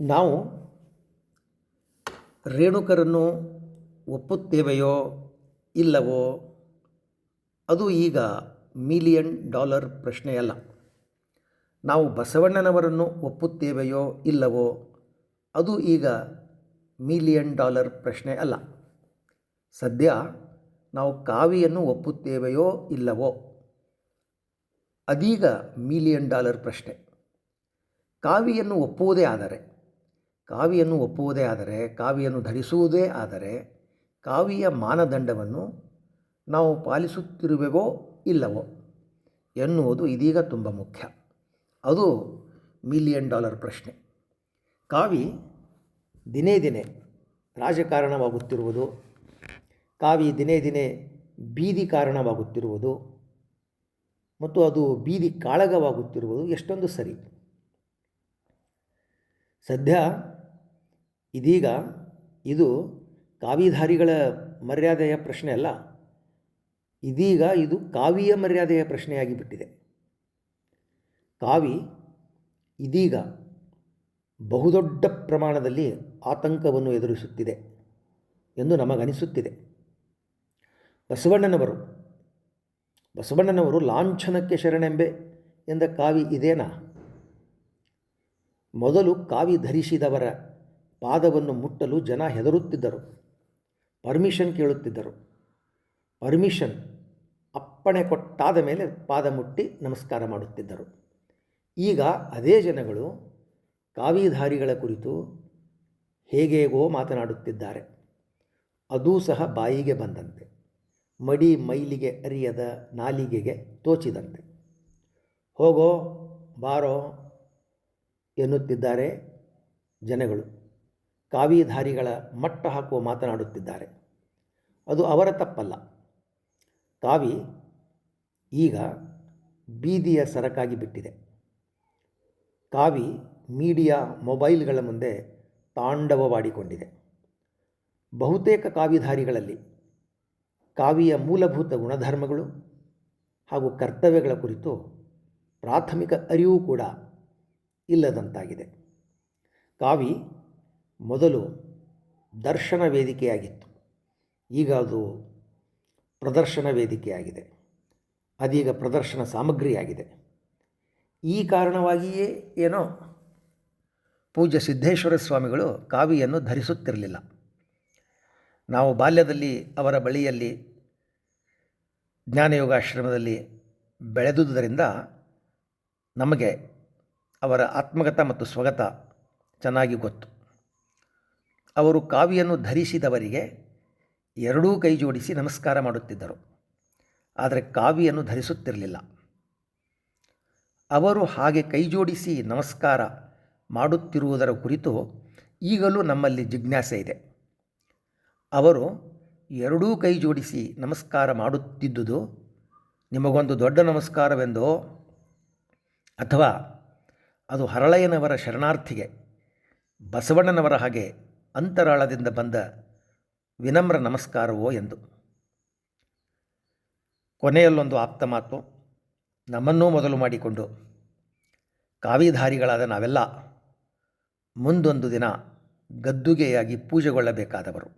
ನಾವು ರೇಣುಕರನ್ನು ಒಪ್ಪುತ್ತೇವೆಯೋ ಇಲ್ಲವೋ, ಅದು ಈಗ ಮಿಲಿಯನ್ ಡಾಲರ್ ಪ್ರಶ್ನೆಯಲ್ಲ. ನಾವು ಬಸವಣ್ಣನವರನ್ನು ಒಪ್ಪುತ್ತೇವೆಯೋ ಇಲ್ಲವೋ, ಅದು ಈಗ ಮಿಲಿಯನ್ ಡಾಲರ್ ಪ್ರಶ್ನೆ ಅಲ್ಲ ಸದ್ಯ ನಾವು ಕಾವಿಯನ್ನು ಒಪ್ಪುತ್ತೇವೆಯೋ ಇಲ್ಲವೋ? ಅದೀಗ ಮಿಲಿಯನ್ ಡಾಲರ್ ಪ್ರಶ್ನೆ. ಕಾವಿಯನ್ನು ಒಪ್ಪುವುದೇ ಆದರೆ ಕಾವಿಯನ್ನು ಒಪ್ಪುವುದೇ ಆದರೆ, ಕಾವಿಯನ್ನು ಧರಿಸುವುದೇ ಆದರೆ ಕಾವಿಯ ಮಾನದಂಡವನ್ನು ನಾವು ಪಾಲಿಸುತ್ತಿರುವೆವೋ ಇಲ್ಲವೋ ಎನ್ನುವುದು ಇದೀಗ ತುಂಬ ಮುಖ್ಯ. ಅದು ಮಿಲಿಯನ್ ಡಾಲರ್ ಪ್ರಶ್ನೆ. ಕಾವಿ ದಿನೇ ದಿನೇ ರಾಜಕಾರಣವಾಗುತ್ತಿರುವುದು, ಕಾವಿ ದಿನೇ ದಿನೇ ಬೀದಿ ಕಾರಣವಾಗುತ್ತಿರುವುದು ಮತ್ತು ಅದು ಬೀದಿ ಕಾಳಗವಾಗುತ್ತಿರುವುದು ಎಷ್ಟೊಂದು ಸರಿ. ಸದ್ಯ ಇದೀಗ ಇದು ಕಾವಿಧಾರಿಗಳ ಮರ್ಯಾದೆಯ ಪ್ರಶ್ನೆ ಅಲ್ಲ. ಇದೀಗ ಇದು ಕಾವಿಯ ಮರ್ಯಾದೆಯ ಪ್ರಶ್ನೆಯಾಗಿ ಬಿಟ್ಟಿದೆ. ಕಾವಿ ಇದೀಗ ಬಹುದೊಡ್ಡ ಪ್ರಮಾಣದಲ್ಲಿ ಆತಂಕವನ್ನು ಎದುರಿಸುತ್ತಿದೆ ಎಂದು ನಮಗನಿಸುತ್ತಿದೆ. ಬಸವಣ್ಣನವರು ಬಸವಣ್ಣನವರು ಲಾಂಛನಕ್ಕೆ ಶರಣೆಂಬೆ ಎಂದ ಕಾವಿ ಇದೇನಾ? ಮೊದಲು ಕಾವಿ ಧರಿಸಿದವರ ಪಾದವನ್ನು ಮುಟ್ಟಲು ಜನ ಹೆದರುತ್ತಿದ್ದರು. ಪರ್ಮಿಷನ್ ಕೇಳುತ್ತಿದ್ದರು. ಪರ್ಮಿಷನ್ ಅಪ್ಪಣೆ ಕೊಟ್ಟಾದ ಮೇಲೆ ಪಾದ ಮುಟ್ಟಿ ನಮಸ್ಕಾರ ಮಾಡುತ್ತಿದ್ದರು. ಈಗ ಅದೇ ಜನಗಳು ಕಾವಿಧಾರಿಗಳ ಕುರಿತು ಹೇಗೇಗೋ ಮಾತನಾಡುತ್ತಿದ್ದಾರೆ. ಅದೂ ಸಹ ಬಾಯಿಗೆ ಬಂದಂತೆ. ಮಡಿ ಮೈಲಿಗೆ ಅರಿಯದ ನಾಲಿಗೆಗೆ ತೋಚಿದಂತೆ. ಹೋಗೋ ಬಾರೋ ಎನ್ನುತ್ತಿದ್ದಾರೆ ಜನಗಳು. ಕಾವಿಧಾರಿಗಳ ಮಟ್ಟ ಹಾಕುವ ಮಾತನಾಡುತ್ತಿದ್ದಾರೆ. ಅದು ಅವರ ತಪ್ಪಲ್ಲ. ಕಾವಿ ಈಗ ಬೀದಿಯ ಸರಕಾಗಿ ಬಿಟ್ಟಿದೆ. ಕಾವಿ ಮೀಡಿಯಾ ಮೊಬೈಲ್ಗಳ ಮುಂದೆ ತಾಂಡವವಾಡಿಕೊಂಡಿದೆ. ಬಹುತೇಕ ಕಾವಿಧಾರಿಗಳಲ್ಲಿ ಕಾವಿಯ ಮೂಲಭೂತ ಗುಣಧರ್ಮಗಳು ಹಾಗೂ ಕರ್ತವ್ಯಗಳ ಕುರಿತು ಪ್ರಾಥಮಿಕ ಅರಿವು ಕೂಡ ಇಲ್ಲದಂತಾಗಿದೆ. ಕಾವಿ ಮೊದಲು ದರ್ಶನ ವೇದಿಕೆಯಾಗಿತ್ತು. ಈಗ ಅದು ಪ್ರದರ್ಶನ ವೇದಿಕೆಯಾಗಿದೆ. ಅದೀಗ ಪ್ರದರ್ಶನ ಸಾಮಗ್ರಿಯಾಗಿದೆ. ಈ ಕಾರಣವಾಗಿಯೇ ಏನೋ ಪೂಜ್ಯ ಸಿದ್ದೇಶ್ವರ ಸ್ವಾಮಿಗಳು ಕಾವಿಯನ್ನು ಧರಿಸುತ್ತಿರಲಿಲ್ಲ. ನಾವು ಬಾಲ್ಯದಲ್ಲಿ ಅವರ ಬಳಿಯಲ್ಲಿ ಜ್ಞಾನಯೋಗಾಶ್ರಮದಲ್ಲಿ ಬೆಳೆದುದರಿಂದ ನಮಗೆ ಅವರ ಆತ್ಮಗತ ಮತ್ತು ಸ್ವಗತ ಚೆನ್ನಾಗಿ ಗೊತ್ತು. ಅವರು ಕಾವಿಯನ್ನು ಧರಿಸಿದವರಿಗೆ ಎರಡೂ ಕೈ ಜೋಡಿಸಿ ನಮಸ್ಕಾರ ಮಾಡುತ್ತಿದ್ದರು. ಆದರೆ ಕಾವಿಯನ್ನು ಧರಿಸುತ್ತಿರಲಿಲ್ಲ. ಅವರು ಹಾಗೆ ಕೈ ಜೋಡಿಸಿ ನಮಸ್ಕಾರ ಮಾಡುತ್ತಿರುವುದರ ಕುರಿತು ಈಗಲೂ ನಮ್ಮಲ್ಲಿ ಜಿಜ್ಞಾಸೆ ಇದೆ. ಅವರು ಎರಡೂ ಕೈ ಜೋಡಿಸಿ ನಮಸ್ಕಾರ ಮಾಡುತ್ತಿದ್ದುದು ನಿಮಗೊಂದು ದೊಡ್ಡ ನಮಸ್ಕಾರವೆಂದೋ ಅಥವಾ ಅದು ಹರಳಯ್ಯನವರ ಶರಣಾರ್ಥಿಗೆ ಬಸವಣ್ಣನವರ ಹಾಗೆ ಅಂತರಾಳದಿಂದ ಬಂದ ವಿನಮ್ರ ನಮಸ್ಕಾರವೋ ಎಂದು. ಕೊನೆಯಲ್ಲೊಂದು ಆಪ್ತ ಮಾತು ನಮ್ಮನ್ನೂ ಮೊದಲು ಮಾಡಿಕೊಂಡು, ಕಾವಿಧಾರಿಗಳಾದ ನಾವೆಲ್ಲ ಮುಂದೊಂದು ದಿನ ಗದ್ದುಗೆಯಾಗಿ ಪೂಜೆಗೊಳ್ಳಬೇಕಾದವರು.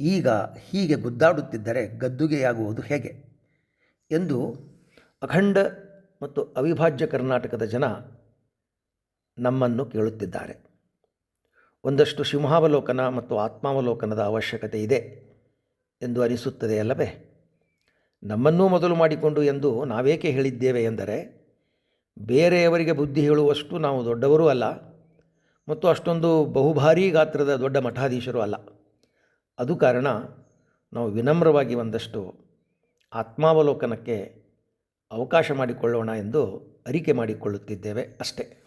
ಈಗ ಹೀಗೆ ಗುದ್ದಾಡುತ್ತಿದ್ದರೆ ಗದ್ದುಗೆಯಾಗುವುದು ಹೇಗೆ ಎಂದು ಅಖಂಡ ಮತ್ತು ಅವಿಭಾಜ್ಯ ಕರ್ನಾಟಕದ ಜನ ನಮ್ಮನ್ನು ಕೇಳುತ್ತಿದ್ದಾರೆ. ಒಂದಷ್ಟು ಸಿಂಹಾವಲೋಕನ ಮತ್ತು ಆತ್ಮಾವಲೋಕನದ ಅವಶ್ಯಕತೆ ಇದೆ ಎಂದು ಅನಿಸುತ್ತದೆ ಅಲ್ಲವೇ? ನಮ್ಮನ್ನೂ ಮೊದಲು ಮಾಡಿಕೊಂಡು ಎಂದು ನಾವೇಕೆ ಹೇಳಿದ್ದೇವೆ ಎಂದರೆ, ಬೇರೆಯವರಿಗೆ ಬುದ್ಧಿ ಹೇಳುವಷ್ಟು ನಾವು ದೊಡ್ಡವರೂ ಅಲ್ಲ ಮತ್ತು ಅಷ್ಟೊಂದು ಬಹುಭಾರಿ ಗಾತ್ರದ ದೊಡ್ಡ ಮಠಾಧೀಶರು ಅಲ್ಲ. ಅದು ಕಾರಣ ನಾವು ವಿನಮ್ರವಾಗಿ ಒಂದಷ್ಟು ಆತ್ಮಾವಲೋಕನಕ್ಕೆ ಅವಕಾಶ ಮಾಡಿಕೊಳ್ಳೋಣ ಎಂದು ಅರಿಕೆ ಮಾಡಿಕೊಳ್ಳುತ್ತಿದ್ದೇವೆ ಅಷ್ಟೇ.